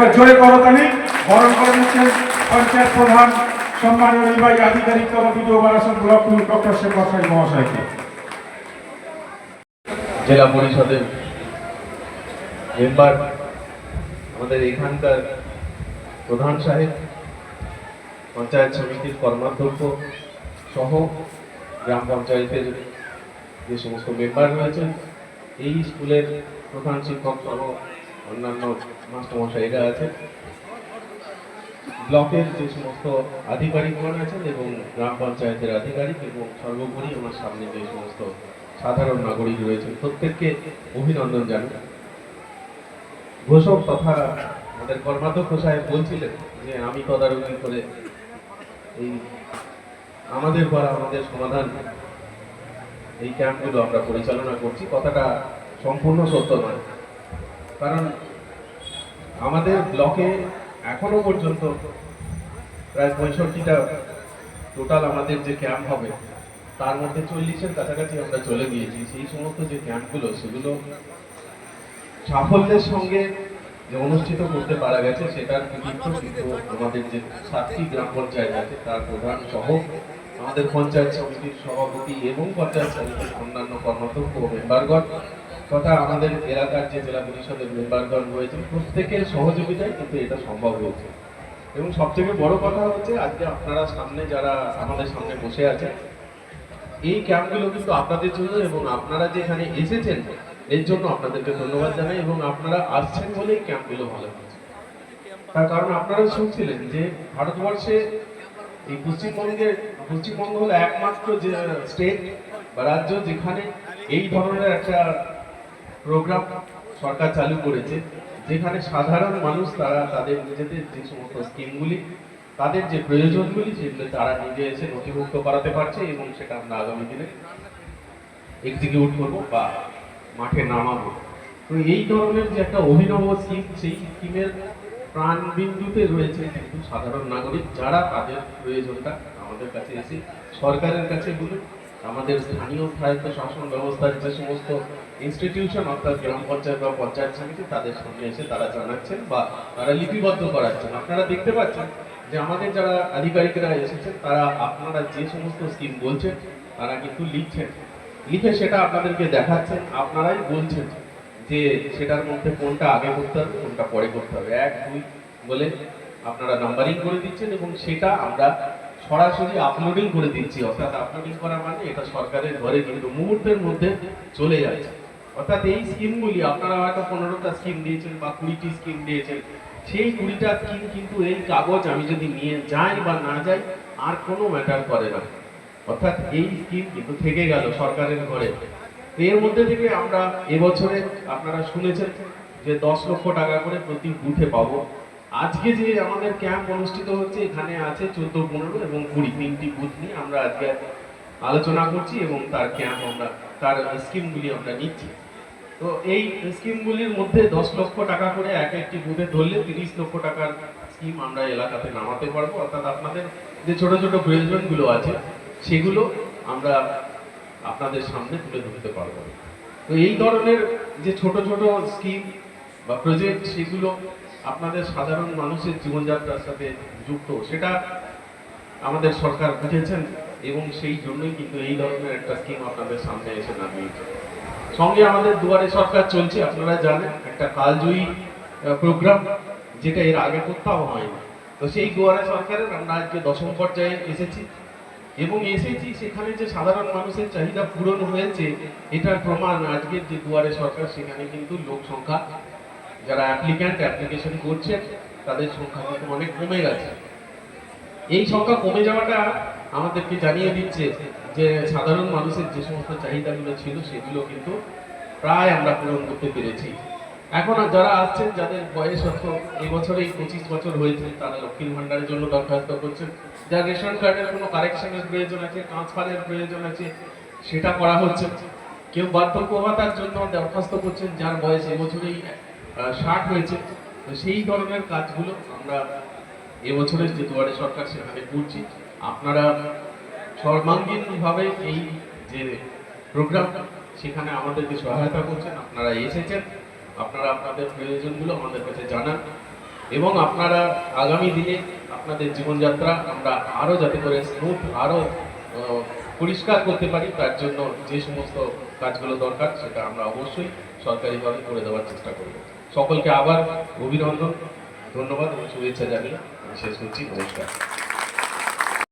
একবার জোরে করতালি বরণ করে দিচ্ছেন পঞ্চায়েত প্রধান সম্মানীয় নির্বাহী আধিকারিক তথা বিডিও ব্লক ডক্টর শেখ বসাই মহাশয়কে। জেলা পরিষদের মেম্বার, আমাদের এখানকার প্রধান সাহেব, পঞ্চায়েত সমিতির কর্মাধ্যক্ষ সহ গ্রাম পঞ্চায়েতের যে সমস্ত মেম্বার রয়েছেন, এই স্কুলের প্রধান শিক্ষক সহ অন্যান্য মাস্টারমশাইরা আছেন ব্লকের যে সমস্ত আধিকারিকগণ আছেন এবং গ্রাম পঞ্চায়েতের আধিকারিক এবং সর্বোপরি আমার সামনে যে সমস্ত সাধারণ নাগরিক রয়েছেন, প্রত্যেককে অভিনন্দন জানাই। ঘোষক তথা আমাদের কর্মাধ্যক্ষ সাহেব বলছিলেন যে, আমি তদারকি করে এই আমাদের করা আমাদের সমাধান, এই ক্যাম্পগুলো আমরা পরিচালনা করছি। কথাটা সম্পূর্ণ সত্য নয়। কারণ আমাদের ব্লকে এখনও পর্যন্ত প্রায় পঁয়ষট্টিটা টোটাল আমাদের যে ক্যাম্প হবে, তার মধ্যে চল্লিশের কাছাকাছি আমরা চলে গিয়েছি। সেই সমস্ত যে ক্যাম্পগুলো সেগুলো সাফল্যের সঙ্গে যে অনুষ্ঠিত করতে পারা গেছে, সেটার কৃতিত্ব কিন্তু আমাদের যে সাতটি গ্রাম পঞ্চায়েত আছে, তার প্রধান সহ আমাদের পঞ্চায়েত সমিতির সভাপতি এবং পঞ্চায়েত সমিতির অন্যান্য ও মেম্বারগণ তথা আমাদের এলাকার যে জেলা পরিষদের মেম্বারগণ রয়েছেন প্রত্যেকের সহযোগিতায় কিন্তু এটা সম্ভব হয়েছে। এবং সবথেকে বড় কথা হচ্ছে, আজকে আপনারা সামনে যারা আমাদের সামনে বসে আছেন, এই ক্যাম্পগুলো কিন্তু আপনাদের জন্য এবং আপনারা যে এখানে এসেছেন, এর জন্য আপনাদেরকে ধন্যবাদ জানাই এবং আপনারা আসছেন বলেই ক্যাম্পগুলো ভালো হচ্ছে তার কারণ আপনারা শুনছিলেন যে ভারতবর্ষে এই পশ্চিমবঙ্গে পশ্চিমবঙ্গ হলো একমাত্র যে স্টেট বা রাজ্য যেখানে এই ধরনের একটা প্রোগ্রাম সরকার চালু করেছে, যেখানে সাধারণ মানুষ তারা তাদের নিজেদের যে সমস্ত স্কিমগুলি, তাদের যে প্রয়োজনগুলি, সেগুলো তারা নিজে এসে নথিভুক্ত করাতে পারছে এবং সেটা আমরা আগামী দিনে এক্সিকিউট করব বা মাঠে নামাবো। তো এই ধরনের যে একটা অভিনব স্কিম সেই স্কিমের প্রাণবিন্দুতে রয়েছে কিন্তু সাধারণ নাগরিক, যারা তাদের প্রয়োজনটা আমাদের কাছে এসে সরকারের কাছে বলুন আমাদের স্থানীয় স্বায়ত্ত শাসন ব্যবস্থার যে সমস্ত ইনস্টিটিউশন অর্থাৎ গ্রাম পঞ্চায়েত বা পঞ্চায়েত সমিতি, তাদের সামনে এসে তারা জানাচ্ছেন বা তারা লিপিবদ্ধ করাচ্ছেন। আপনারা দেখতে পাচ্ছেন যে আমাদের যারা আধিকারিকরা এসেছেন, তারা আপনারা যে সমস্ত স্কিম বলছেন, তারা কিন্তু লিখছেন। লিখে সেটা আপনাদেরকে দেখাচ্ছেন, আপনারাই বলছেন যে সেটার মধ্যে কোনটা আগে করতে হবে, কোনটা পরে করতে হবে। এক, দুই বলে আপনারা নাম্বারিং করে দিচ্ছেন এবং সেটা আমরা সরাসরি আপলোডিং করে দিচ্ছি। অর্থাৎ আপলোডিং করা মানে এটা সরকারের ঘরে কিন্তু মুহূর্তের মধ্যে চলে যাচ্ছে। অর্থাৎ এই স্কিমগুলি আপনারা হয়তো পনেরোটা স্কিম দিয়েছেন বা কুড়িটি স্কিম দিয়েছেন, সেই কুড়িটা স্কিম কিন্তু এই কাগজ আমি যদি নিয়ে যাই বা না যাই, আর কোনো ম্যাটার করে না। অর্থাৎ এই স্কিম কিন্তু থেকে গেল সরকারের ঘরে। এর মধ্যে থেকে আমরা এবছরে আপনারা শুনেছেন যে দশ লক্ষ টাকা করে প্রতি বুথে পাবো। আজকে যে আমাদের ক্যাম্প অনুষ্ঠিত হচ্ছে, এখানে আছে চোদ্দ, পনেরো এবং কুড়ি তিনটি বুথ নিয়ে আমরা আজকে আলোচনা করছি এবং তার ক্যাম্প আমরা, তার স্কিমগুলি আমরা নিচ্ছি। তো এই স্কিমগুলির মধ্যে দশ লক্ষ টাকা করে এক একটি বুথে ধরলে তিরিশ লক্ষ টাকার স্কিম আমরা এলাকাতে নামাতে পারব। অর্থাৎ আপনাদের যে ছোট ছোট প্রয়োজনগুলো আছে, সেগুলো আমরা আপনাদের সামনে তুলে ধরতে পারব। তো এই ধরনের যে ছোট ছোট স্কিম বা প্রজেক্ট সেগুলো আপনাদের সাধারণ মানুষের জীবনযাত্রার সাথে যুক্ত। সেটা আমাদের সরকার বুঝেছেন এবং সেই জন্যই কিন্তু এই ধরনের একটা স্কিম আপনাদের সামনে এসে নামিয়েছে। সঙ্গে আমাদের দুয়ারে সরকার চলছে, আপনারা জানেন, একটা কালজয়ী প্রোগ্রাম যেটা এর আগে কোথাও হয়নি। তো সেই দুয়ারে সরকারের আমরা আজকে দশম পর্যায়ে এসেছি এবং এসেছি সেখানে যে সাধারণ মানুষের চাহিদা পূরণ হয়েছে, এটার প্রমাণ আজকের যে দুয়ারে সরকার, সেখানে কিন্তু লোক সংখ্যা যারা অ্যাপ্লিক্যান্ট অ্যাপ্লিকেশন করছে, তাদের সংখ্যা কিন্তু অনেক কমে গেছে। এই সংখ্যা কমে যাওয়াটা আমাদেরকে জানিয়ে দিচ্ছে যে, সাধারণ মানুষের যে সমস্ত চাহিদাগুলো ছিল, সেগুলো কিন্তু প্রায় আমরা পূরণ করতে পেরেছি। এখন যারা আসছেন, যাদের বয়স হয়তো এই বছরেই পঁচিশ বছর হয়েছে, তারা লক্ষ্মীর ভান্ডারের জন্য দরখাস্ত করছেন। যার রেশন কার্ডের কোনো কারেকশনের প্রয়োজন আছে, ট্রান্সফারের প্রয়োজন আছে, সেটা করা হচ্ছে। কেউ বার্ধক্য ভাতার জন্য দরখাস্ত করছেন, যার বয়স এবছরেই ষাট হয়েছে। তো সেই ধরনের কাজগুলো আমরা এবছরের যে দুয়ারে সরকার সেখানে করছি। আপনারা সর্বাঙ্গীনভাবে এই যে প্রোগ্রাম, সেখানে আমাদেরকে সহায়তা করছেন। আপনারা এসেছেন। আপনারা আপনাদের প্রয়োজনগুলো আমাদের কাছে জানান। এবং আপনারা আগামী দিনে আপনাদের জীবনযাত্রা আমরা আরও যাতে করে স্মুথ আরও পরিষ্কার করতে পারি, তার জন্য যে সমস্ত কাজগুলো দরকার, সেটা আমরা অবশ্যই সরকারিভাবে করে দেওয়ার চেষ্টা করব। সকলকে আবার অভিনন্দন ধন্যবাদ এবং শুভেচ্ছা জানিয়ে শেষ করছি। নমস্কার।